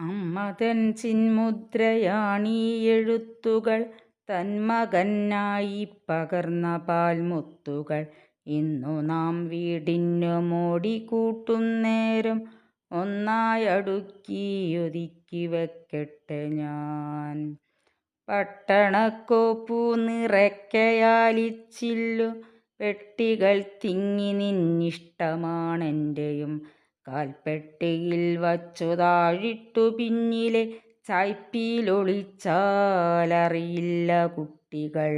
അമ്മതൻ ചിന്മുദ്രയാണീ എഴുത്തുകൾ. തന്മകനായി പകർന്ന പാൽമുത്തുകൾ. ഇന്നു നാം വീടിനു ഒന്നായടുക്കി ഒതുക്കി വെക്കട്ടെ ഞാൻ. പട്ടണക്കോപ്പു നിറയ്ക്കയാലിച്ചില്ലു. വെട്ടികൾ തിങ്ങി നിന്നിഷ്ടമാണെന്റെയും കാൽപ്പെട്ടിയിൽ വച്ചു താഴിട്ടു പിന്നിലെ ചായ്പിയിലൊളിച്ചാലറിയില്ല കുട്ടികൾ.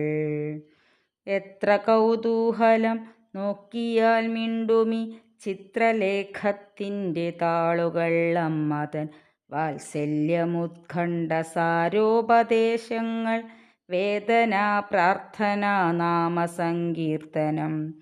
എത്ര കൗതൂഹലം നോക്കിയാൽ മിണ്ടുമി ചിത്രലേഖത്തിന്റെ താളുകൾ. അമ്മതൻ വാത്സല്യമുത്കണ്ഠ സാരോപദേശങ്ങൾ വേദന പ്രാർത്ഥന നാമസങ്കീർത്തനം.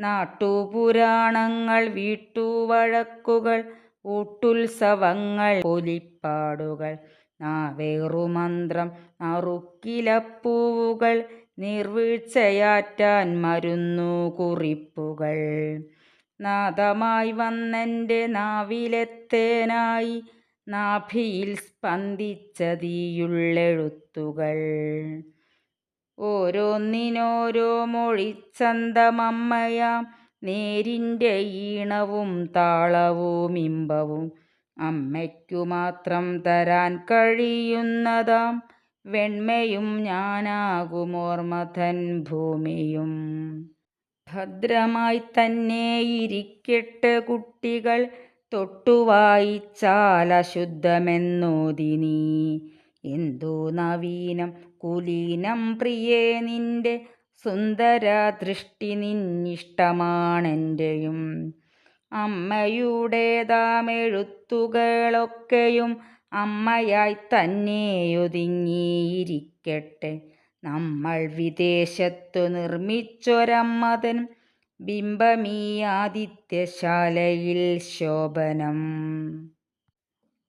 നാട്ടുപുരാണങ്ങൾ വീട്ടുവഴക്കുകൾ ഊട്ടുത്സവങ്ങൾ ഒലിപ്പാടുകൾ നാവേറുമന്ത്രം നറുക്കിലപ്പൂവുകൾ നീർവീഴ്ചയാറ്റാൻ മരുന്നു കുറിപ്പുകൾ. നാദമായി വന്നെന്റെ നാവിലെത്തേനായി നാഭിയിൽ സ്പന്ദിച്ചതീയുള്ളെഴുത്തുകൾ. ഓരോന്നിനോരോ മൊഴിച്ചന്തമമ്മയാം. നേരിന്റെ ഈണവും താളവും ഇമ്പവും അമ്മയ്ക്കു മാത്രം തരാൻ കഴിയുന്നതാം. വെണ്മയും ഞാനാകുമോർമതൻ ഭൂമിയും. ഭദ്രമായി തന്നെ ഇരിക്കട്ടെ കുട്ടികൾ. തൊട്ടുവായിച്ചാൽ എന്തു നവീനം കുലീനം പ്രിയേ നിന്റെ സുന്ദര ദൃഷ്ടി നിന്നിഷ്ടമാണെന്റെയും അമ്മയുടേതാമെഴുത്തുകളൊക്കെയും അമ്മയായി തന്നെ ഒതുങ്ങിയിരിക്കട്ടെ. നമ്മൾ വിദേശത്തു നിർമ്മിച്ചൊരമ്മതൻ ബിംബമീ ആദിത്യശാലയിൽ ശോഭനം.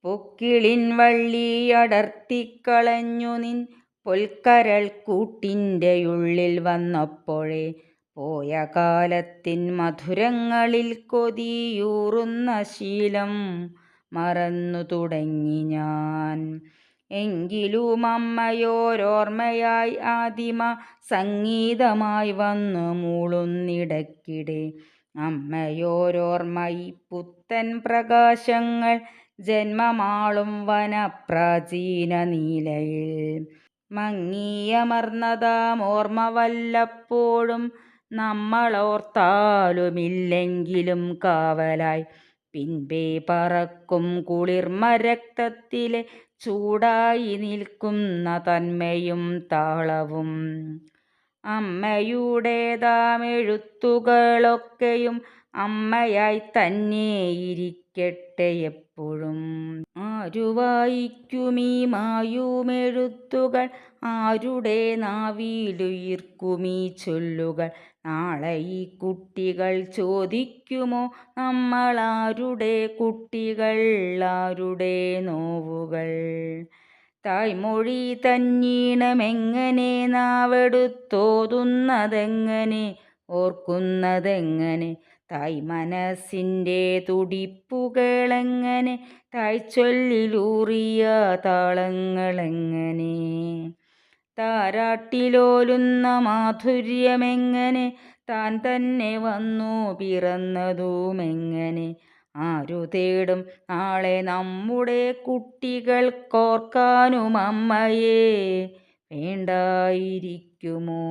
പൊക്കിളിൻ വള്ളിയടർത്തിക്കളഞ്ഞു നിൻ പൊൽക്കരൾ കൂട്ടിന്റെയുള്ളിൽ വന്നപ്പോഴേ പോയ കാലത്തിൻ മധുരങ്ങളിൽ കൊതിയൂറുന്ന ശീലം മറന്നു തുടങ്ങി ഞാൻ. എങ്കിലും അമ്മയോരോർമ്മയായി ആദിമ സംഗീതമായി വന്നു മൂളുന്നിടക്കിടെ അമ്മയോരോർമ്മയി പുത്തൻ പ്രകാശങ്ങൾ ജന്മമാളും വനപ്രാചീന നീലയിൽ. മങ്ങിയമർന്നതാം ഓർമ്മ വല്ലപ്പോഴും നമ്മളോർത്താലുമില്ലെങ്കിലും കാവലായി. പിൻപേ പറക്കും കുളിർമ രക്തത്തിലെ ചൂടായി നിൽക്കുന്ന തന്മയും താളവും. അമ്മയുടേതാമെഴുത്തുകളൊക്കെയും അമ്മയായി തന്നെ ഇരിക്കട്ടെ എപ്പോഴും. ആരു വായിക്കുമീ മായുമെഴുത്തുകൾ? ആരുടെ നാവിലുയിർക്കുമീ ചൊല്ലുകൾ? നാളെ ഈ കുട്ടികൾ ചോദിക്കുമോ? നമ്മളാരുടെ കുട്ടികൾ? ആരുടെ നോവുകൾ? തായ്മൊഴി തന്നീണമെങ്ങനെ നാവെടുത്തോതുന്നതെങ്ങനെ? ഓർക്കുന്നതെങ്ങനെ? തായ് മനസ്സിന്റെ തുടിപ്പുകളെങ്ങനെ? തായ്ച്ചൊല്ലിലൂറിയ താളങ്ങളെങ്ങനെ? താരാട്ടിലോലുന്ന മാധുര്യമെങ്ങനെ? താൻ തന്നെ വന്നു പിറന്നതുമെങ്ങനെ? ആരു തേടും നാളെ നമ്മുടെ കുട്ടികൾക്കോർക്കാനും അമ്മയെ വേണ്ടായിരിക്കുമോ?